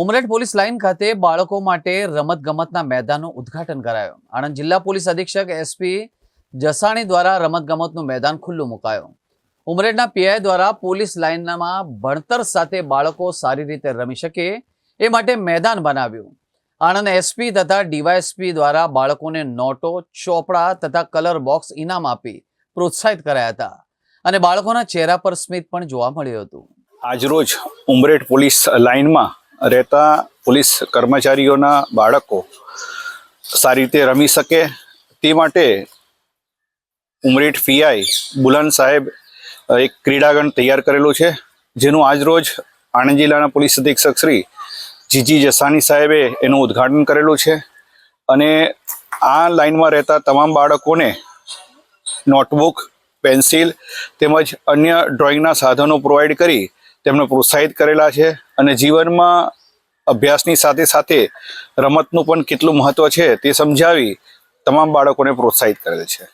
Umreth police line ખાતે બાળકો માટે રમત ગમતના મેદાનનું ઉદ્ઘાટન કરાયું. આણંદ જિલ્લા પોલીસ અધિક્ષક એસપી જસાણી દ્વારા રમત ગમતનું મેદાન ખુલ્લું મુકાયું. ઉમરેઠના પીઆઈ દ્વારા પોલીસ લાઇનમાં ભણતર સાથે બાળકો સારી રીતે રમી શકે એ માટે મેદાન બનાવ્યું. આણંદ એસપી તથા ડીવાયએસપી દ્વારા બાળકોને નોટો, ચોપડા તથા કલર બોક્સ ઇનામ આપી પ્રોત્સાહિત કરાયા હતા અને બાળકોના ચહેરા પર સ્મિત પણ જોવા મળ્યું હતું. આજરોજ ઉમરેઠ પોલીસ લાઇનમાં રહેતા પોલીસ કર્મચારીઓના બાળકો સારી રીતે રમી શકે તે માટે ઉમરેઠ પીઆઈ બુલંદ સાહેબ એક ક્રીડાગણ તૈયાર કરેલું છે, જેનું આજરોજ આણંદ જિલ્લાના પોલીસ અધિક્ષક શ્રી જીજી જસાની સાહેબે એનું ઉદ્ઘાટન કરેલું છે. અને આ લાઇનમાં રહેતા તમામ બાળકોને નોટબુક, પેન્સિલ તેમજ અન્ય ડ્રોઈંગના સાધનો પ્રોવાઈડ કરી તેમને પ્રોત્સાહિત કરેલા છે અને જીવનમાં અભ્યાસની સાથે સાથે રમતનું પણ કેટલું મહત્ત્વ છે તે સમજાવી તમામ બાળકોને પ્રોત્સાહિત કરેલ છે.